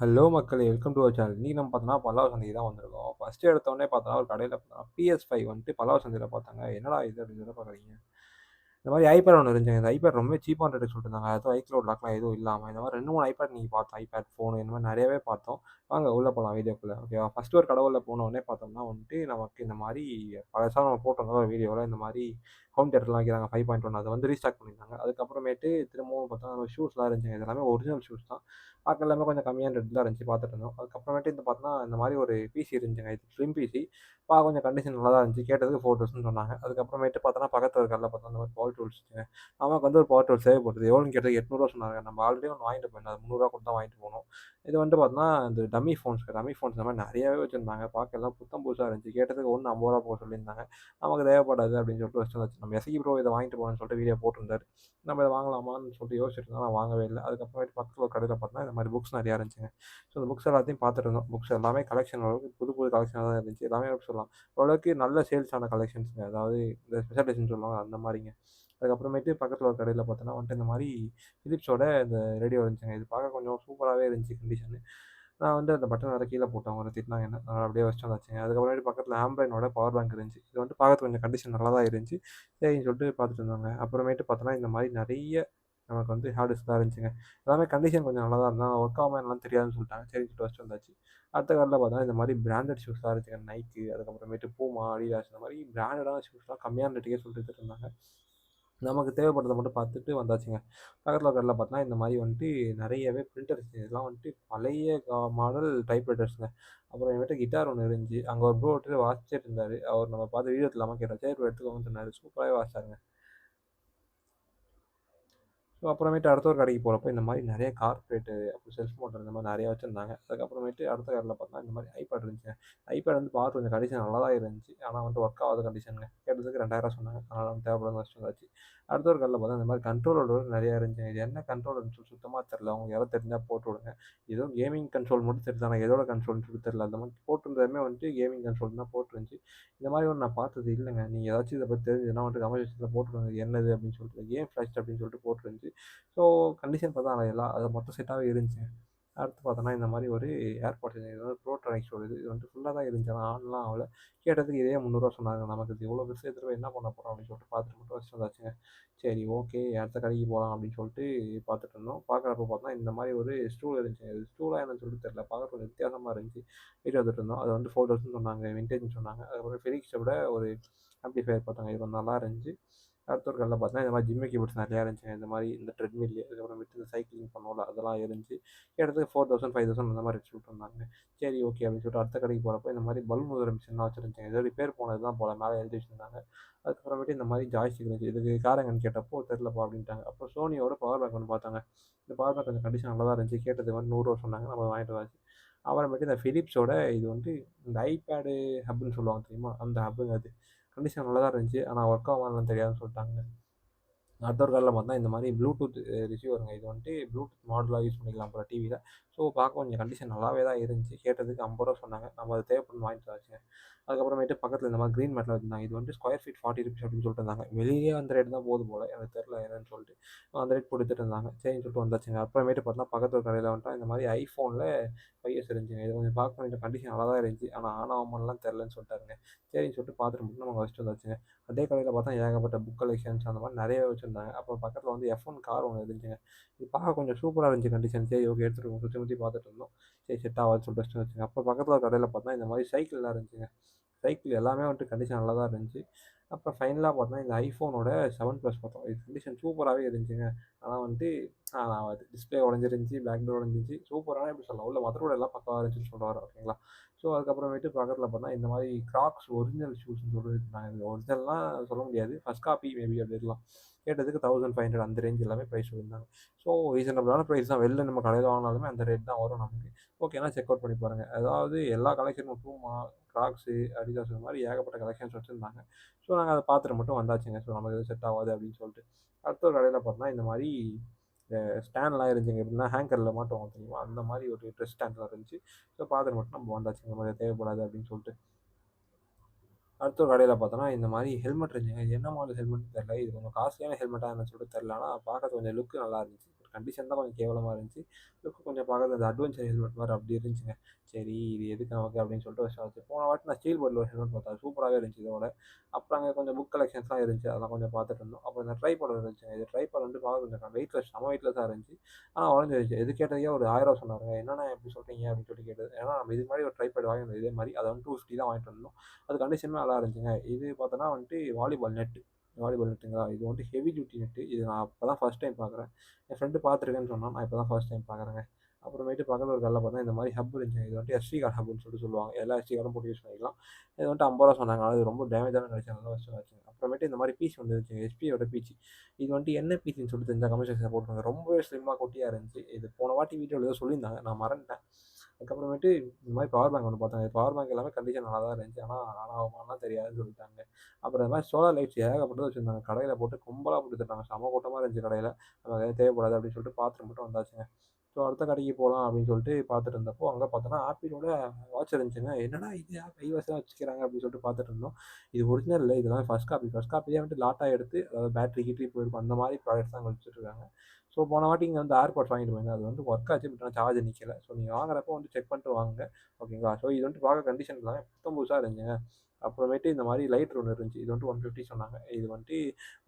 Hello மக்கள் welcome to our channel. இன்றைக்கி நம்ம பார்த்தோன்னா பல்லவ சந்தைக்கு தான் வந்திருக்கோம். ஃபர்ஸ்ட்டு எடுத்தோடனே பார்த்தோன்னா ஒரு கடையில பார்த்தோம்னா, PS5 வந்துட்டு பல்லவ சந்தையில் பார்த்தாங்க. என்னடா இது அப்படின்னு சொல்லி பார்க்குறீங்க. இந்த மாதிரி ஐபேட் ஒன்று இருந்துச்சு இந்த ஐபேட் ரொம்ப சீப்பான ரேட்டுக்கு சொல்லிட்டுருந்தாங்க. அதுவும் ஐக்ளவுட் லாக்லாம் எதுவும் இல்லாமல் இந்த மாதிரி ரெண்டு மூணு ஐபேட் நீங்கள் பார்த்தோம். ஐபேட், ஃபோனு இந்த மாதிரி நிறையவே பார்த்தோம். வாங்க உள்ளே போகலாம் வீடியோக்குள்ளே ஓகேவா? ஃபர்ஸ்ட்டு ஒரு கடவுளில் உள்ள பார்த்தோம்னா வந்துட்டு, நமக்கு இந்த மாதிரி பழசாக நம்ம போட்டிருந்தோம் ஒரு இந்த மாதிரி ஹோம் தேட்டர்லாம் வைக்கிறாங்க 5.1 அத வந்து ரீஸ்டாக் பண்ணியிருந்தாங்க. அதுக்கப்புறமேட்டு திரும்பவும் பார்த்தா ஷூஸ்லாம் இருந்துச்சுங்க. இது எல்லாமே ஒரிஜினல் ஷூஸ் தான். பார்க்க எல்லாமே கொஞ்சம் கம்மியான ரெட்டில் இருந்துச்சு பார்த்துட்டு இருந்தோம். அதுக்கப்புறமேட்டு இந்த பார்த்தோன்னா, இந்த மாதிரி ஒரு பிசி இருந்துச்சுங்க. இது ஸ்லிம் பிசி. பார்க்க கொஞ்சம் கண்டிஷன் நல்லா தான் இருந்துச்சு. கேட்டதுக்கு 4000ன்னு சொன்னாங்க. அதுக்கப்புறமேட்டு பார்த்தோன்னா, பக்கத்தில் ஒரு கடையில பார்த்தோம் அந்த மாதிரி பவர் டூல்ஸ் நமக்கு வந்து ஒரு பவர் டூல்ஸ் தேவைப்படுது. எவ்வளோன்னு கேட்டது எட்நூறுவா சொன்னாங்க. நம்ம ஆல்ரெடி ஒன்று வாங்கிட்டு போயிருந்தோம். அது ரூ. 300 குடுத்து தான் வாங்கிட்டு போனோம். இது வந்துட்டு பார்த்தோன்னா, இந்த டம்மி ஃபோன்ஸ் டம்மி ஃபோன்ஸ் இந்த மாதிரி நிறையாவே வச்சுருந்தாங்க பார்க்க எல்லாம் புத்தம் புதுசாக இருந்துச்சு. கேட்டதுக்கு ஒன்று ஐம்பது ரூபா போக சொல்லியிருந்தாங்க. நமக்கு தேவைப்படாது அப்படின்னு சொல்லிட்டு வச்சு நம்ம எசகி ப்ரோ இதை வாங்கிட்டு போகணும்னு சொல்லிட்டு வீடியோ போட்டிருந்தாரு. நம்ம இதை வாங்கலாமான்னு சொல்லிட்டு யோசிச்சுட்டு நான் வாங்கவே இல்லை அதுக்கப்புறமேட்டு பக்கத்தில் ஒரு கடையில் பார்த்தோன்னா, இந்த மாதிரி புக்ஸ் நிறையா இருந்துச்சுங்க. ஸோ இந்த புக்ஸ் எல்லாத்தையும் பார்த்துட்டு இருந்தோம். புக்ஸ் எல்லாமே கலெக்ஷன் அளவுக்கு புது புது கலெக்ஷனாக தான் இருந்துச்சு. எல்லாமே சொல்லலாம், ஓரளவுக்கு நல்ல சேல்ஸ் ஆன அதாவது இந்த ஸ்பெஷல் எடிஷன் சொல்லுவாங்க அந்த மாதிரிங்க அதுக்கப்புறமேட்டு பக்கத்தில் ஒரு கடையில் பார்த்தோன்னா வந்துட்டு இந்த மாதிரி பிலிப்ஸோட இந்த ரேடியோ இருந்துச்சுங்க. இது பார்க்க கொஞ்சம் சூப்பராகவே இருந்துச்சு கண்டிஷனு. நான் வந்து அந்த பட்டன் வேற கீழே போட்டேன். அவங்க திட்டுனாங்க என்ன. நான் அப்படியே வச்சுட்டு வந்தாச்சுங்க. அதுக்கப்புறமேட்டு பக்கத்தில் ஆம்ப்ளைனோட பவர் பேங்க் இருந்துச்சு. இது வந்துட்டு பார்க்கறதுக்கு கொஞ்சம் கண்டிஷன் நல்லா தான் இருந்துச்சு. சரின்னு சொல்லிட்டு பார்த்துட்டு இருந்தாங்க அப்புறமேட்டு பார்த்தோன்னா, இந்த மாதிரி நிறைய நமக்கு வந்து ஹார்ட் டிஸ்க்லாம் இருந்துச்சுங்க. எல்லாமே கண்டிஷன் கொஞ்சம் நல்லா தான் இருந்தால் ஒர்க் ஆகாமல் எல்லாம் தெரியாதுன்னு சொல்லிட்டாங்க. சரி சொல்லிட்டு வச்சுட்டு வந்தாச்சு. அடுத்த கடையில பார்த்தா இந்த மாதிரி பிராண்டட் ஷூஸ்லாம் இருந்துச்சுங்க. நைக்கு, அதுக்கப்புறமேட்டு பூமா, அடிடாஸ் இந்த மாதிரி பிராண்டடான ஷூஸ்லாம் கம்மியான ரேட்டுக்கே சொல்லிட்டு இருந்தாங்க. நமக்கு தேவைப்படுறத மட்டும் பார்த்துட்டு வந்தாச்சுங்க. பக்கத்தில் கடையில் பார்த்தோன்னா, இந்த மாதிரி வந்துட்டு நிறையவே பிரிண்டர்ஸ் இதெல்லாம் வந்துட்டு பழைய கா மாடல் டைப் ரைட்டர்ஸ்ங்க. என்கிட்ட கிட்டார் ஒன்று இருந்துச்சு. அங்கே ஒரு ப்ரோ ஒருத்தர் வாசிச்சுட்டு இருந்தார் அவர் நம்ம பார்த்து வீடியோ இல்லாமல் கேட்டோம். சரி ப்ரோ எடுத்துக்கோங்கன்னு சொன்னாரு. சூப்பராகவே வாசிச்சாருங்க. ஸோ அப்புறமேட்டு அடுத்த ஒரு கடைக்கு போகிறப்ப இந்த மாதிரி நிறைய கார்பரேட்டு அப்புறம் செல்ஃப் மோட்டர் இந்த மாதிரி நிறையா வச்சுருந்தாங்க அதுக்கப்புறமேட்டு அடுத்த கடையில் பார்த்தா இந்த மாதிரி ஐபேட் இருந்துச்சு ஐபேட் வந்து பார்த்து கொஞ்சம் கண்டிஷன் நல்லா தான் இருந்துச்சு. ஆனால் வந்து ஒர்க் ஆகாத கண்டிஷனுங்க. கேட்டதுக்கு ரெண்டாயிரம் சொன்னாங்க. அதனால் தேவைப்படாத தேவைப்படாதுன்னு ஆச்சு அடுத்த ஒரு கடையில பார்த்தா இந்த மாதிரி கண்ட்ரோலோட நிறையா இருந்துச்சு இது என்ன கண்ட்ரோல்னு சொல்லி சுத்தமாக தெரில அவங்க யாரோ தெரிஞ்சால் போட்டு விடுங்க. ஏதோ கேமிங் கன்சோல் மட்டும் தெரியுது. ஆனால் எதோட கண்ட்ரோல்னு சொல்லி தெரில அந்த மாதிரி போட்டிருந்ததுமே வந்துட்டு கேமிங் கண்ட்ரோல் தான் போட்டுருந்துச்சு இந்த மாதிரி ஒன்று நான் பார்த்தது இல்லைங்க நீங்கள் ஏதாச்சும் இதை பற்றி தெரிஞ்சுன்னா வந்துட்டு கமெண்ட் விஷயத்தில் போட்டுருங்க. என்னது அப்படின்னு சொல்லிட்டு. கேம் ஃப்ளாஷ் அப்படின்னு சொல்லிட்டு போட்டிருந்துச்சு. ஸோ கண்டிஷன் பார்த்தா அது எல்லாம் அது மொத்த செட்டாகவே இருந்துச்சு அடுத்து பார்த்தோன்னா, இந்த மாதிரி ஒரு ஏர்பாட்ஸ் இது வந்து ப்ரோட்ரானிக்ஸோட இது. இது வந்துட்டு ஃபுல்லாக தான் இருந்துச்சு. ஆனா ஆன்லாம் ஆகல. கேட்டதுக்கு இதே முந்நூறுரூவா சொன்னாங்க. நமக்கு இது இவ்வளோ பெருசு எடுத்துட்டு போய் என்ன பண்ண போகிறோம் அப்படின்னு சொல்லிட்டு பார்த்துட்டு மட்டும் வச்சு வந்தாச்சுங்க. சரி ஓகே அடுத்த கடைக்கு போகலாம் அப்படின்னு சொல்லிட்டு பார்த்துட்டு இருந்தோம். பார்க்குறப்ப பார்த்தா இந்த மாதிரி ஒரு ஸ்டூல் இருந்துச்சு இது ஸ்டூலாக என்னன்னு சொல்லிட்டு தெரியல. பார்க்க கொஞ்சம் வித்தியாசமாக இருந்துச்சு. வீட்டு வந்துட்டு இருந்தோம். அது வந்து 4000 சொன்னாங்க. வின்டேஜ்ன்னு சொன்னாங்க. அதுக்கப்புறம் ஃபெலிக்ஸ விட ஒரு ஆம்பிளிஃபையர் பார்த்தாங்க. இது கொஞ்சம் நல்லா இருந்துச்சு. அடுத்த பார்த்தா இந்த மாதிரி ஜிம் எக்யூப்மெண்ட்ஸ் நிறையா இருந்துச்சு இந்த மாதிரி இந்த ட்ரெட்மில்லு, அதுக்கப்புறமேட்டு இந்த சைக்கிளிங் பண்ணுவோம்ல அதெல்லாம் இருந்துச்சு. கேட்டதுக்கு 4000, 5000 அந்த மாதிரி சொல்லிட்டு இருந்தாங்க. சரி ஓகே அப்படின்னு சொல்லிட்டு அடுத்த கடைக்கு போகிறப்ப இந்த மாதிரி பல்ப் முதல் மிஷின்லாம் வச்சிருந்துச்சுங்க. ஏதோ ரிப்பேர் போனது தான் போல. மேலே எழுதி வச்சுருந்தாங்க அதுக்கப்புறமேட்டு இந்த மாதிரி ஜாய்ஸ்டிக் இருந்துச்சு. இதுக்கு காரங்கன்னு கேட்டப்போ தெரிலப்பா அப்படின்ட்டாங்க. அப்புறம் சோனியோட பவர் பேங்க் ஒன்று பார்த்தாங்க. இந்த பவர் பேங்க் கொஞ்சம் கண்டிஷன் நல்லா தான் இருந்துச்சு. கேட்டதுக்கு வந்து நூறு 100 சொன்னாங்க. நம்ம வாங்கிட்டு வந்தாச்சு. அப்புறமேட்டு இந்த ஃபிலிப்ஸோட இது வந்து இந்த ஐபேடு ஹப்புன்னு சொல்லுவாங்க தெரியுமா? அந்த ஹப்புங்க அது. கண்டிஷன் நல்லா தான் இருந்துச்சு. ஆனால் ஒர்க் ஆகுமா தெரியாதுன்னு சொல்லிட்டாங்க. அடுத்த ஒரு கடையில பார்த்தா இந்த மாதிரி ப்ளூடூத் ரிசீவருங்க. இது வந்துட்டு ப்ளூடூத் மாடலாக யூஸ் பண்ணிக்கலாம் போல் டிவியில் ஸோ பார்க்க கொஞ்சம் கண்டிஷன் நல்லாவே தான் இருந்துச்சு. கேட்டதுக்கு ஐம்பது ரூபா சொன்னாங்க. நம்ம அது தேவைப்படும் வாங்கிட்டு வந்தாச்சுங்க. அதுக்கப்புறமேட்டு பக்கத்தில் இந்த மாதிரி கிரீன் மேட்டில் இருந்தாங்க இது வந்துட்டு ஸ்கொயர் ஃபீட் ஃபார்ட்டி ருபீஸ் அப்படின்னு சொல்லிட்டு இருந்தாங்க. வெளியே அந்த ரேட் தான் போதும் போல் எனக்கு தெரில என்னன்னு சொல்லிட்டு. அந்த ரேட் கொடுத்துட்டு இருந்தாங்க. சரின்னு சொல்லிட்டு வந்தாச்சுங்க. அப்புறமேட்டு பார்த்தா பக்கத்து ஒரு கடையில் வந்துட்டா இந்த மாதிரி ஐஃபோனில் 5எஸ் இருந்துச்சுங்க. இது கொஞ்சம் பார்க்க கொஞ்சம் கண்டிஷன் நல்லா தான் இருந்துச்சு. ஆனால் ஆன் ஆகாமலாம் தெரிலன்னு சொல்லிட்டாருங்க. சரின்னு சொல்லிட்டு பார்த்துட்டு மட்டும் நம்ம வச்சுட்டு வந்தாச்சுங்க. அதே கடையில் பார்த்தா ஏகப்பட்ட புக் கலெக்ஷன்ஸ் அந்த மாதிரி நிறையவே வச்சுருந்தாங்க அப்புறம் பக்கத்தில் வந்து F1 கார் ஒன்று இருந்துச்சுங்க. இது பார்க்க கொஞ்சம் சூப்பராக இருந்துச்சு கண்டிஷன். சரி ஓகே எடுத்துட்டு சுற்றி பார்த்துட்டு இருந்தோம். சரி செட் ஆகாதுன்னு சொல்லிட்டு வச்சுங்க அப்போ பக்கத்தில் கடையில் ஒரு பார்த்தா இந்த மாதிரி சைக்கிள்லாம் இருந்துச்சுங்க. சைக்கிள் எல்லாமே வந்துட்டு கண்டிஷன் நல்லா தான் இருந்துச்சு. அப்புறம் ஃபைனலாக பார்த்தா இந்த ஐஃபோனோட செவன் ப்ளஸ் பார்த்தோம். இது கண்டிஷன் சூப்பராகவே இருந்துச்சுங்க. ஆனால் வந்துட்டு டிஸ்பிளே உடஞ்சிருந்துச்சி டிஸ்ப்ளே உடைஞ்சிருந்துச்சு, பேக் டோர் சூப்பரான எப்படி சொல்லலாம், உள்ள மதர் எல்லாம் பக்கமாக இருந்துச்சுன்னு சொல்லுவார் ஓகேங்களா? ஸோ அதுக்கப்புறமேட்டு பக்கத்தில் பார்த்தா இந்த மாதிரி கிராக்ஸ் ஒரிஜினல் ஷூஸ்ன்னு சொல்லிட்டு நாங்கள் ஒரிஜினல்லாம் சொல்ல முடியாது. ஃபர்ஸ்ட் காப்பி மேபி அப்படி இருக்கலாம். கேட்டதுக்கு 1500 அந்த ரேஞ்ச் எல்லாமே பிரைஸ் சொல்லியிருந்தாங்க. ஸோ ரீசனபிளான பிரைஸ் தான். வெளில நம்ம கடையில் வாங்கினாலுமே அந்த ரேட் தான் வரும் நமக்கு. ஓகேனா செக் அவுட் பண்ணி பாருங்கள் அதாவது எல்லா கலெக்ஷனும் பூமா, கிராக்ஸு, அடிதாஸ் இந்த மாதிரி ஏகப்பட்ட கலெக்ஷன்ஸ் வச்சுருந்தாங்க ஸோ நாங்கள் அதை பார்த்துட்டு மட்டும் வந்தாச்சுங்க. ஸோ நமக்கு எதுவும் செட் ஆகாது அப்படின்னு சொல்லிட்டு. அடுத்த ஒரு கடையில் பார்த்தோன்னா இந்த மாதிரி ஸ்டாண்ட்லாம் இருந்துச்சுங்க. எப்படின்னா ஹேங்கரில் மாட்டுவாங்க தெரியுமா? அந்த மாதிரி ஒரு ட்ரெஸ் ஸ்டாண்ட்லாம் இருந்துச்சு. ஸோ பார்த்துட்டு மட்டும் நம்ம வந்தாச்சுங்க. மாதிரி தேவைப்படாது அப்படின்னு சொல்லிட்டு. அடுத்த ஒரு கடையில் பார்த்தோன்னா, இந்த மாதிரி ஹெல்மெட் இருந்துச்சுங்க. இது என்ன மாடல் ஹெல்மெட் தெரில இது கொஞ்சம் காஸ்ட்லியான ஹெல்மெட்டாக என்னன்னு சொல்லிட்டு தெரில ஆனால் பார்க்கறதுக்கு கொஞ்சம் லுக் நல்லா இருந்துச்சு. பட் கண்டிஷன் தான் கொஞ்சம் கேவலமாக இருந்துச்சு. லுக்கு கொஞ்சம் பார்க்குறது அந்த அட்வென்ச்சர் ஹெல்மெட் மாதிரி அப்படி இருந்துச்சுங்க. சரி இது எதுக்கு நமக்கு அப்படின்னு சொல்லிட்டு வருஷம் ஆச்சு போன வாட்டி நான் ஸ்டீல் போர்டில் ஒரு ஹெல்மெட் பார்த்தேன். சூப்பராகவே இருந்துச்சு இதோட. அப்புறம் அங்கே கொஞ்சம் புக் கலெக்ஷன்ஸ்லாம் இருந்துச்சு. அதெல்லாம் கொஞ்சம் பார்த்துட்டு இருந்தோம். அப்புறம் இந்த ட்ரை பண்ண இருந்துச்சுங்க. இது ட்ரைபாட் வந்து பார்க்க கொஞ்சம் வெயிட்லெஸ் செம வெயிட்லெஸ்ஸாக இருந்துச்சு. ஆனால் உடஞ்சிருச்சு எது கேட்டதையே ஒரு ஆயிரம் சொன்னாங்க என்னென்ன எப்படி சொல்கிறீங்க அப்படின்னு சொல்லி கேட்டது. ஏன்னா நம்ம இது மாதிரி ஒரு ட்ரை பேட் வாங்கியிருந்தோம் இதே மாதிரி. அதை வந்து டூ ஃபிஃப்டி தான் வாங்கிட்டு வந்தோம். அது கண்டிஷனுமே நல்லா இருந்துச்சுங்க. இது பார்த்தோன்னா வந்துட்டு வாலிபால் நெட்டு வாலிபால் நெட்டுங்களா இது வந்துட்டு ஹெவி டியூட்டி நெட்டு இது நான் அப்போ தான் ஃபஸ்ட் டைம் பார்க்குறேன் என் ஃப்ரெண்டு பார்த்துருக்கேன்னு சொன்னால் நான் இப்போ தான் ஃபஸ்ட் டைம் பார்க்குறேங்க அப்புறமேட்டு பக்கத்தில் ஒரு கடையில் பார்த்தா இந்த மாதிரி ஹப் இருந்துச்சு. இது வந்துட்டு எஸ்டி கார்டு ஹப்னு சொல்லிட்டு சொல்லுவாங்க. எல்லா எஸ்டி கார்டும் போட்டு யூஸ் பண்ணிக்கலாம். இது வந்துட்டு ஐம்பது ரூபா சொன்னாங்க. அது ரொம்ப டேமேஜான கிடைச்சி நல்லா வச்சு வச்சுங்க அப்புறமேட்டு இந்த மாதிரி பீஸ் வந்து இருந்துச்சு எஸ்பியோட பீச் இது வந்துட்டு என்ன பீஸ்னு சொல்லிட்டு தெரிஞ்ச கமிஷன் செக்ஷன் போட்டுருங்க ரொம்பவே ஸ்லிம்மாக கொட்டியாக இருந்துச்சு. இது போன வாட்டி வீடியோவில் ஏதோ சொல்லியிருந்தாங்க. நான் மறந்துட்டேன். அதுக்கப்புறமேட்டு இந்த மாதிரி பவர் பேங்க் ஒன்று பார்த்தாங்க. பவர் பேங்க் எல்லாமே கண்டிஷன் நல்லா தான் இருந்துச்சு ஆனால் ஆனால் தெரியாதுன்னு சொல்லிட்டாங்க. அப்புறம் இந்த மாதிரி சோலார் லைட்ஸ் ஏகப்பட்டது வச்சுருந்தாங்க. கடையில் போட்டு கும்பலாக கொடுத்துட்டாங்க. செம கூட்டமாக இருந்துச்சு கடையில். நமக்கு தேவைப்படாது அப்படின்னு சொல்லிட்டு பார்த்துட்டு மட்டும் வந்தாச்சுங்க. ஸோ அடுத்த கடைக்கு போகலாம் அப்படின்னு சொல்லிட்டு பார்த்துட்டு இருந்தப்போ அங்கே பார்த்தோன்னா ஆப்பிளோட வாட்ச் இருந்துச்சுங்க. என்னடா இது? கைவசம் வச்சுக்கிறாங்க அப்படின்னு சொல்லிட்டு பார்த்துட்டு இருந்தோம். இது ஒரிஜினல் இல்லை. இதெல்லாம் ஃபஸ்ட் காப்பி ஃபஸ்ட் காப்பியே வந்துட்டு லாட்டாக எடுத்து அதாவது பேட்டரி கீட்டரி போயிருக்கும். அந்த மாதிரி ப்ராடக்ட்ஸ் தான் வச்சுருக்காங்க ஸோ போன வாட்டி இங்கே வந்து ஏர்பாட் வாங்கிட்டு போயிருந்தேன். அது வந்து ஒர்க் ஆச்சு பட் சார்ஜ் நிற்கல ஸோ நீங்கள் வாங்குறப்போ வந்து செக் பண்ணிட்டு வாங்க ஓகேங்களா ஸோ இது வந்துட்டு பார்க்க கண்டிஷன் இல்லை புத்தம் புதுசாக இருந்துச்சுங்க அப்புறமேட்டு இந்த மாதிரி லைட் ஒன்று இருந்துச்சு. இது வந்துட்டு ஒன் ஃபிஃப்டி சொன்னாங்க. இது வந்துட்டு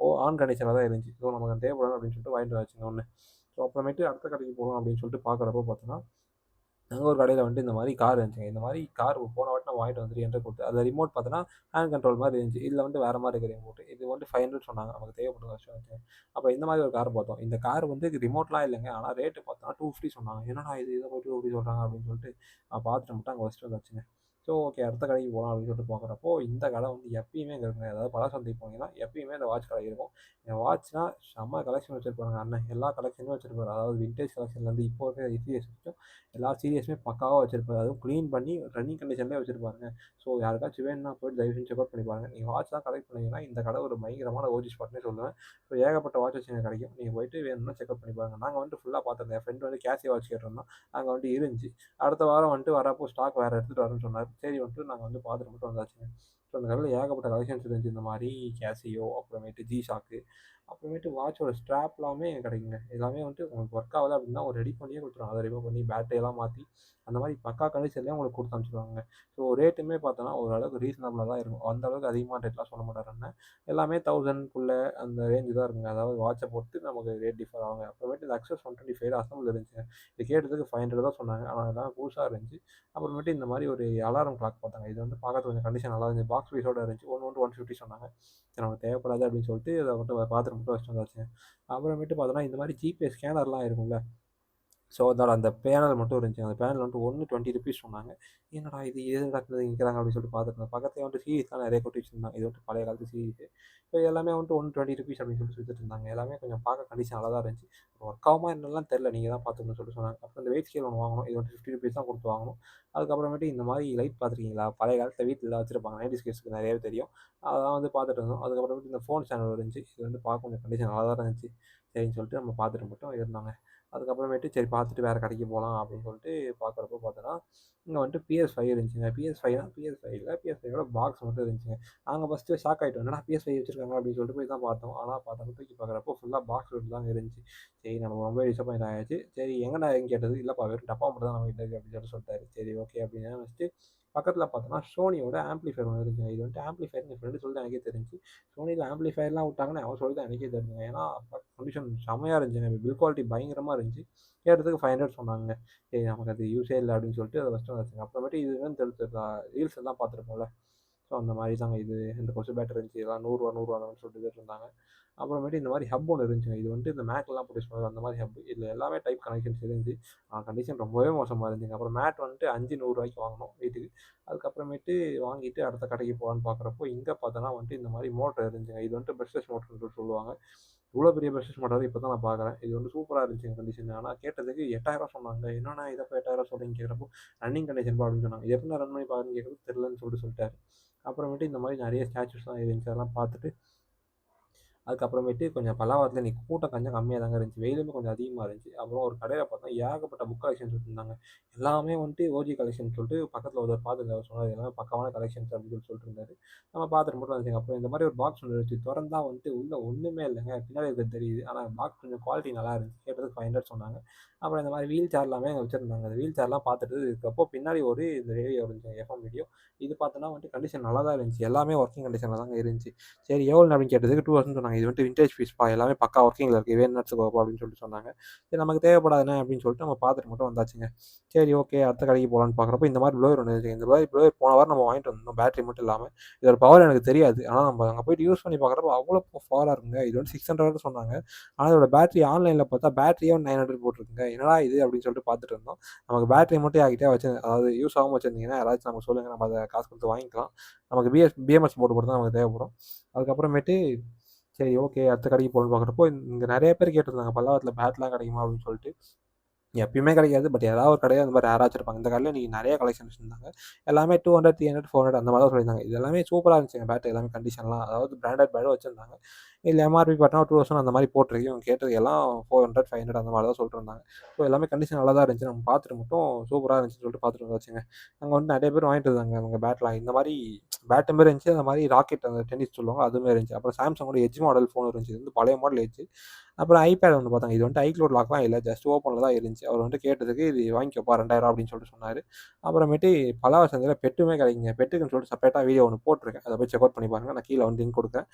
ஓ ஆன் கண்டிஷனில் தான் இருந்துச்சு. ஸோ நமக்கு தேவைப்படும் அப்படின்னு சொல்லிட்டு வாங்கிட்டு வச்சுங்க ஒன்று ஸோ அப்புறமேட்டு அடுத்த கடைக்கு போகலாம் அப்படின்னு சொல்லிட்டு பார்க்குறப்போ பார்த்தோன்னா அங்கே ஒரு கடையில் வந்துட்டு இந்த மாதிரி கார் இருந்துச்சுங்க. இந்த மாதிரி கார் போன வாட்டி வாங்கிட்டு வந்து த்ரீ ஹண்ட்ரட் கொடுத்து. அதில் ரிமோட் பார்த்தோன்னா ஹேண்ட் கண்ட்ரோல் மாதிரி இருந்துச்சு. இதில் வந்து வேறு மாதிரி இருக்கிற ரிமோட் இது வந்து ஃபைவ் ஹண்ட்ரட் சொன்னாங்க. நமக்கு தேவைப்படும் வருஷம் வச்சு அப்போ இந்த மாதிரி ஒரு கார் பார்த்தோம். இந்த கார் வந்து ரிமோட்லாம் இல்லைங்க. ஆனால் ரேட்டு பார்த்தோன்னா டூ ஃபிஃப்டி சொன்னாங்க. என்னடா இது? இதை போய் டூ ஃபிஃப்டி சொல்கிறாங்க அப்படின்னு சொல்லிட்டு பார்த்துட்டு மட்டும் அங்கே ஃபஸ்ட்டு வச்சுங்க ஸோ ஓகே அடுத்த கடைக்கு போகலாம் அப்படின்னு சொல்லிட்டு பார்க்குறப்போ இந்த கடை வந்து எப்பயுமே இங்கே இருக்குங்க. அதாவது பல சந்தைக்கு போனீங்கன்னா எப்பயுமே இந்த வாட்ச் கடை இருக்கும். என் வாட்ச்னா செம்ம கலெக்ஷன் வச்சுருப்பாங்க அண்ணன். எல்லா கலெக்ஷனும் வச்சுருப்பாரு. அதாவது விண்டேஜ் கலெக்ஷன்லேருந்து இப்போ இருக்கிற சீரியஸ் வரைக்கும் எல்லா சீரியஸுமே பக்காவாக வச்சுருப்பாரு. அதுவும் க்ளீன் பண்ணி ரன்னிங் கண்டிஷன்லேயே வச்சுருப்பாங்க ஸோ யாருக்காச்சும் வேணும்னா போய்ட்டு தயவு செஞ்சு செக்அப் பண்ணி பாருங்க. நீங்கள் வாட்ச் தான் கலெக்ட் பண்ணீங்கன்னா இந்த கடை ஒரு பயங்கரமான ஓஜி ஸ்பாட்னே சொல்லுவேன். ஸோ ஏகப்பட்ட வாட்ச் இங்கே கிடைக்கும். நீங்கள் போயிட்டு வேணும்னா செக்அப் பண்ணி பாருங்க. நாங்கள் வந்துட்டு ஃபுல்லாக பார்த்துருந்தேன் என் ஃப்ரெண்டு வந்து கேஷியா வாட்ச் கேட்டிருந்தோம் அங்கே வந்துட்டு இருந்துச்சு. அடுத்த வாரம் வந்துட்டு வரப்போ ஸ்டாக் வேறு எடுத்துகிட்டு வரேன்னு சொன்னார். சரி வந்துட்டு நாங்கள் வந்து பார்த்துட்டு மட்டும் வந்தாச்சுங்க. ஸோ அந்த கடையில் ஏகப்பட்ட கலெக்ஷன்ஸ் இருந்துச்சு. இந்த மாதிரி கேசியோ அப்புறமேட்டு ஜி ஷாக்கு அப்புறமேட்டு வாட்சோட ஸ்ட்ராப் எல்லாமே கிடைக்குங்க. எல்லாமே வந்துட்டு உங்களுக்கு ஒர்க் ஆகுது அப்படின்னா ஒரு ரெடி பண்ணியே கொடுத்துருவாங்க. அதை ரிமூவ் பண்ணி பேட்டரியெல்லாம் மாற்றி அந்த மாதிரி பக்கா கண்டிஷன்லேயே உங்களுக்கு கொடுத்து அனுப்பிச்சிடுவாங்க ஸோ ரேட்டுமே பார்த்தோன்னா ஓரளவுக்கு ரீசனபிளாக தான் இருக்கும். அந்த அளவுக்கு அதிகமான ரேட்லாம் சொல்ல மாட்டாருன்னு எல்லாமே தௌசண்ட்குள்ளே அந்த ரேஞ்சு தான் இருக்குங்க. அதாவது வாட்சை பொறுத்து நமக்கு ரேட் டிஃபர் ஆகுங்க. அப்புறமேட்டு இந்த access one twenty five assemble இருந்துச்சு இது கேட்டதுக்கு ஃபைவ் ஹண்ட்ரட் தான் சொன்னாங்க. ஆனால் அதெல்லாம் புதுசாக இருந்துச்சு. அப்புறமேட்டு இந்த மாதிரி ஒரு அலாரம் கிளாக் பார்த்தாங்க. இது வந்து பார்க்கறது கொஞ்சம் கண்டிஷன் நல்லா இருந்துச்சு. பாக்ஸ் பீஸோட இருந்துச்சு. ஒன்று ஒன்று ஒன் ஃபிஃப்டி சொன்னாங்க. நமக்கு தேவைப்படாது அப்படின்னு சொல்லிட்டு அதை மட்டும் பார்த்துட்டு மட்டும் தான் வந்தாச்சு அப்புறமேட்டு பார்த்தோன்னா இந்த மாதிரி ஜிபே ஸ்கேனர்லாம் இருக்கும்ல ஸோ அதோட அந்த பேனல் மட்டும் இருந்துச்சு. அந்த பேனல் வந்துட்டு ஒன்று டுவெண்ட்டி ருபீஸ் சொன்னாங்க. என்னடா இது? எது நடக்குது நிற்கிறாங்க அப்படின்னு சொல்லிட்டு பார்த்துட்டு பக்கத்தில் வந்துட்டு சீரீஸ்லாம் நிறைய கொட்டி வச்சுருந்தாங்க. இது வந்துட்டு பழைய காலத்து சீரீஸ் ஸோ எல்லாமே வந்துட்டு ஒன் டுவெண்ட்டி ருபீஸ் அப்படின்னு சொல்லிட்டு வித்துட்டு இருந்தாங்க. எல்லாமே கொஞ்சம் பார்க்க கண்டிஷன் நல்லா தான் இருந்துச்சு. ஒர்க் ஆகுமா என்னெல்லாம் தெரில நீங்கள் தான் பார்த்துக்கணும்னு சொல்லிட்டு சொன்னாங்க. அப்புறம் இந்த வெயிட் ஸ்கேல் ஒன்று வாங்கணும். இது வந்துட்டு ஃபிஃப்டி ருபீஸ் தான் கொடுத்து வாங்கணும். அதுக்கப்புறமேட்டு இந்த மாதிரி லைட் பார்த்துருக்கீங்களா? பழைய காலத்தில் வீட்டில் வச்சுருப்பாங்க. நைன்டி ஸ்கேட்ஸ்க்கு நிறையவே தெரியும். அதெல்லாம் வந்து பார்த்துட்டு இருந்தோம். அதுக்கப்புறமேட்டு இந்த ஃபோன் சேனல் இருந்துச்சு. இது வந்து பார்க்க கொஞ்சம் கண்டிஷன் நல்லா தான் இருந்துச்சு. சரின்னு சொல்லிட்டு நம்ம பார்த்துட்டு மட்டும் இருந்தாங்க. அதுக்கப்புறமேட்டு சரி பார்த்துட்டு வேறு கடைக்கு போகலாம் அப்படின்னு சொல்லிட்டு பார்க்குறப்போ பார்த்தோன்னா இங்கே வந்துட்டு பிஎஸ் ஃபைவ் இருந்துச்சுங்க. பிஎஸ் ஃபைவ்னா பிஎஸ் ஃபைவ் இல்லை பிஎஸ் ஃபைவோட பாக்ஸ் மட்டும் இருந்துச்சுங்க. நாங்கள் ஃபஸ்ட்டு ஷாக் ஆகிட்டோம் என்னடா பிஎஸ் ஃபைவ் வச்சிருக்காங்க அப்படின்னு சொல்லிட்டு போய் தான் பார்த்தோம். ஆனால் பார்த்தோம் தூக்கி பார்க்குறப்போ ஃபுல்லாக பாக்ஸ் மட்டும் தான் இருந்துச்சு. சரி நம்ம ரொம்ப டிசப்பாயிண்ட் ஆகிடுச்சு சரி எங்கடா எங்கே கேட்டது இல்லைப்பா வெறும் டப்பா மட்டும் தான் நம்ம கிட்ட இருக்குது அப்படின்னு சொல்லிட்டு சொல்லிட்டாரு. சரி ஓகே அப்படின்னு நினச்சிட்டு பக்கத்தில் பார்த்தோன்னா சோனியோட ஆம்ப்ளிஃபையர் ஒன்று இருந்துச்சு. இது வந்துட்டு ஆம்ப்ளிஃபையர் என் ஃப்ரெண்டு சொல்லிட்டு எனக்கே தெரிஞ்சு. சோனியில் ஆம்ப்ளிஃபையர்லாம் விட்டாங்கன்னு அவன் சொல்லி தான் எனக்கே தெரிஞ்சுங்க ஏன்னா கண்டிஷன் செம்மையாக இருந்துச்சு பில் குவாலிட்டி பயங்கரமாக இருந்துச்சு. கேட்டதுக்கு ஃபைவ் ஹண்ட்ரட் சொன்னாங்க. ஏ நமக்கு அது யூஸே இல்லை அப்படின்னு சொல்லிட்டு அதை ஃபஸ்ட்டு வச்சுங்க. அப்புறமேட்டு இது வந்து தெரிஞ்சு ரீல்ஸ் எல்லாம் பார்த்துருப்போம்ல. ஸோ அந்த மாதிரி தாங்க இது. இந்த கொசு பேட்டர் இருந்துச்சு. இதெல்லாம் நூறுரூவா நூறுரூவா சொல்லிட்டு இருந்தாங்க அப்புறமேட்டு இந்த மாதிரி ஹப் ஒன்று இருந்துச்சுங்க. இது வந்துட்டு இந்த மேக்லாம் ப்ரொடியூஸ் பண்ணுறது அந்த மாதிரி ஹப் இதில் எல்லாமே டைப் கனெக்ஷன்ஸ் இருந்துச்சு. கண்டிஷன் ரொம்பவே மோசமாக இருந்துச்சுங்க. அப்புறம் மேட் வந்துட்டு அஞ்சு நூறுரூவாய்க்கு வாங்கினோம் வீட்டுக்கு. அதுக்கப்புறமேட்டு வாங்கிட்டு அடுத்த கடைக்கு போகலான்னு பார்க்குறப்போ இங்கே பார்த்தோன்னா வந்துட்டு இந்த மாதிரி மோட்டர் இருந்துச்சுங்க. இது வந்துட்டு பெஸ்டஸ் மோட்டர்னு சொல்லுவாங்க. இவ்வளோ பெரிய பெஸ்டஸ் மோட்டர் இப்போ தான் நான் பார்க்குறேன் இது வந்து சூப்பராக இருந்துச்சுங்க கண்டிஷன் ஆனால் கேட்டதுக்கு எட்டாயிரம் சொன்னாங்க. என்னன்னா இதை இப்போ எட்டாயிரம் சொல்கிறீங்க கேட்குறப்போ ரன்னிங் கண்டிஷன் அப்படின்னு சொன்னாங்க. இது எப்படி ரன் பண்ணி பாருங்க கேட்குறது தெரிலன்னு சொல்லிட்டு சொல்லிட்டாரு. அப்புறமேட்டு இந்த மாதிரி நிறைய ஸ்டாச்சுஸ்லாம் இருந்துச்சு. அதெல்லாம் பார்த்துட்டு அதுக்கப்புறமேட்டு கொஞ்சம் பல்லாவரத்தில் இன்னைக்கு கூட்டம் கொஞ்சம் கம்மியாக தாங்க இருந்துச்சு. வெயிலுமே கொஞ்சம் அதிகமாக இருந்துச்சு. அப்புறம் ஒரு கடையில் பார்த்தா ஏகப்பட்ட புக் கலெக்ஷன்ஸ் வச்சுருந்தாங்க எல்லாமே வந்துட்டு ஓஜி கலெக்ஷன் சொல்லிட்டு பக்கத்தில் ஒருத்தர் பார்த்துட்டு அவர் சொன்னார் எல்லாமே பக்கமான கலெக்ஷன்ஸ் அப்படின்னு சொல்லி சொல்லிட்டு இருந்தாரு நம்ம பார்த்துட்டு மட்டும் வந்துச்சு அப்புறம் இந்த மாதிரி ஒரு பாக்ஸ் ஒன்று இருந்துச்சு. திறந்தா வந்துட்டு உள்ளே ஒன்றுமே இல்லைங்க. பின்னாடி இருக்கிறது தெரியுது. ஆனால் பாக்ஸ் கொஞ்சம் குவாலிட்டி நல்லா இருந்துச்சு. கேட்டதுக்கு ஃபைவ் ஹண்ட்ரட் சொன்னாங்க. அப்புறம் இந்த மாதிரி வீல் சேர் எல்லாமே அங்கே வச்சுருந்தாங்க. அந்த வீல் சேர்லாம் பார்த்துட்டு இருக்கப்போ பின்னாடி ஒரு இந்த ரேடியோ இருந்துச்சு எஃப்எம் வீடியோ இது பார்த்தோன்னா வந்துட்டு கண்டிஷன் நல்லா தான் இருந்துச்சு. எல்லாமே ஒர்க்கிங் கண்டிஷனில் தாங்க இருந்துச்சு. சரி எவ்வளோ அப்படின்னு கேட்டதுக்கு டூ தௌசண்ட் சொன்னாங்க. இது வந்துட்டு விண்டேஜ் பீஸ்ப்பா எல்லாமே பக்கா ஒர்க்கிங்கில் இருக்குது வேணும் எடுத்துக்கோப்பா அப்படின்னு சொல்லிட்டு சொன்னாங்க. சரி நமக்கு தேவைப்படாதுண்ணே அப்படின்னு சொல்லிட்டு நம்ம பார்த்துட்டு மட்டும் வந்தாச்சுங்க. சரி ஓகே அடுத்த கடைக்கு போகலான்னு பார்க்குறப்போ இந்த மாதிரி ப்ளோயர் ஒன்று இந்த மாதிரி ப்ளோயர் போன வாரம் நம்ம வாங்கிட்டு வந்தோம். பேட்டரி மட்டும் இல்லாமல் இதோட பவர் எனக்கு தெரியாது. ஆனால் நம்ம அங்கே போயிட்டு யூஸ் பண்ணி பார்க்குறப்போ அவ்வளோ பவராக இருக்குங்க. இது வந்து சிக்ஸ் ஹண்ட்ரட் சொன்னாங்க. ஆனால் இதோட பேட்டரி ஆன்லைனில் பார்த்தா பேட்டரியே நைன் ஹண்ட்ரட் போட்டிருக்குங்க. என்னடா இது அப்படின்னு சொல்லிட்டு பார்த்துட்டு இருந்தோம். நமக்கு பேட்டரி மட்டும் ஆகிட்டே வச்சு அதாவது யூஸ் ஆகாமல் வச்சுருந்தீங்கன்னா யாராச்சும் நம்ம சொல்லுங்கள் நம்ம அதை காசு கொடுத்து வாங்கிக்கலாம். நமக்கு பிஎஸ் பிஎம்எஸ் போட்டு போட்டு தான் நமக்கு தேவைப்படும். அதுக்கப்புறமேட்டு சரி ஓகே அடுத்த கடைக்கு போகணும்னு பார்க்குறப்போ இங்கே நிறைய பேர் கேட்டிருந்தாங்க பல்லாவரத்தில் பேட்லாம் கிடைக்குமா அப்படின்னு சொல்லிட்டு. எப்பயுமே கிடைக்காது. பட் ஏதாவது ஒரு கடையில் அந்த மாதிரி யாராச்சும் இருப்பாங்க இந்த கடையில் இன்றைக்கி நிறைய கலெக்ஷன்ஸ் இருந்தாங்க. எல்லாமே two hundred three hundred four hundred அந்த மாதிரி தான் சொல்லியிருந்தாங்க. இது எல்லாமே சூப்பராக இருந்துச்சுங்க பேட் எல்லாமே கண்டிஷன்லாம் அதாவது பிராண்டட் பேடும் வச்சுருந்தாங்க. இல்லை எம்ஆர்பி பார்த்தா டூ தௌசண்ட் அந்த மாதிரி போட்டிருக்கு இவங்க கேட்டது எல்லாம் ஃபோர் ஹண்ட்ரட் ஃபைவ் ஹண்ட்ரட் அந்த மாதிரி தான் சொல்லிட்டுருந்தாங்க. ஸோ எல்லாமே கண்டிஷன் நல்லா தான் இருந்துச்சு. நம்ம பார்த்துட்டு மட்டும் சூப்பராக இருந்துச்சுன்னு சொல்லிட்டு பார்த்துட்டு வந்தாச்சுங்க. அங்கே வந்து நிறைய பேர் வாங்கிட்டு இருந்தாங்க. அவங்க பேட்லாம் இந்த மாதிரி பேட்டு மாதிரி இருந்துச்சு. அந்த மாதிரி ராக்கெட் அந்த டென்னிஸ் சொல்லுவாங்க. அதுமாதிரி இருந்துச்சு. அப்புறம் சாம்சங்கோட எஜ் மாடல் ஃபோன் இருந்துச்சு. இது வந்து பழைய மாடல் எஜ்ஜு அப்புறம் ஐபேட் வந்து பார்த்தாங்க இது வந்துட்டு ஐக்ளோட் லாக்லாம் இல்லை ஜஸ்ட் ஓப்பனில் தான் இருந்துச்சு. அவர் வந்துட்டு கேட்டதுக்கு இது வாங்கிக்கப்பா ரெண்டாயிரம் அப்படின்னு சொல்லிட்டு சொன்னார். அப்புறமேட்டு பல சந்தையில் பெட்டுமே கிடைக்குங்க. பெட்டுக்குன்னு சொல்லிட்டு செப்பரேட்டாக வீடியோ ஒன்று போட்டிருக்கேன். அதை போய் செக் அவுட் பண்ணி பாருங்கள் நான் கீழே வந்து லிங்க் கொடுக்குறேன்.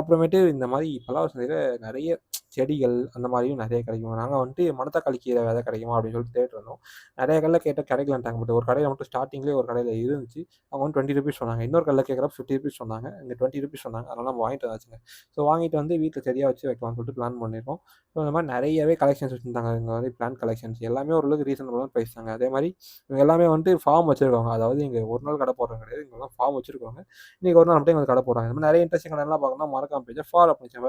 அப்புறமேட்டு இந்த மாதிரி பல சந்தையில் நிறைய செடிகள் அந்த மாதிரியும் நிறைய கிடைக்கும்? நாங்கள் வந்துட்டு மணத்தக்காளி கீரை விதை கிடைக்குமா? அப்படின்னு சொல்லிட்டு தேடிட்டு இருந்தோம் நிறைய கடையில் கேட்டால் கிடைக்கலான்ட்டாங்க பட் ஒரு கடையில் மட்டும் ஸ்டார்டிங்லேயே ஒரு கடையில் இருந்துச்சு. அவங்க வந்து டுவெண்ட்டி ருபீஸ் சொன்னாங்க. இன்னொரு கடையில் கேட்குறப்ப ஃபிஃப்டி ருபீஸ் சொன்னாங்க. இங்கே டுவெண்ட்டி ருபீஸ் சொன்னாங்க. அதனால் நம்ம வாங்கிட்டு வந்தாச்சுங்க. ஸோ வாங்கிட்டு வந்து வீட்டில் செடியாக வச்சு வைக்கலாம்னு சொல்லிட்டு பிளான் பண்ணியிருக்கோம் ஸோ இந்த மாதிரி நிறையவே கலெக்ஷன்ஸ் வச்சுருந்தாங்க. இங்கே வந்து பிளான் கலெக்ஷன்ஸ் எல்லாமே ஓரளவுக்கு ரீசனபிளாக பேசுகிறாங்க அதே மாதிரி இவங்க எல்லாமே வந்துட்டு ஃபார்ம் வச்சுருக்காங்க அதாவது இங்கே ஒரு நாள் கடை போடுறாங்க கிடையாது. இங்கெல்லாம் ஃபார்ம் வச்சுருக்காங்க இன்றைக்கி ஒரு நாள் மட்டும் எங்களுக்கு கடை போடுறாங்க. இந்த மாதிரி நிறைய இன்ட்ரெஸ்டிங் கடைலாம் பார்க்கணும்னா மறக்காம பேஜை ஃபாலோ பண்ணிச்சேன்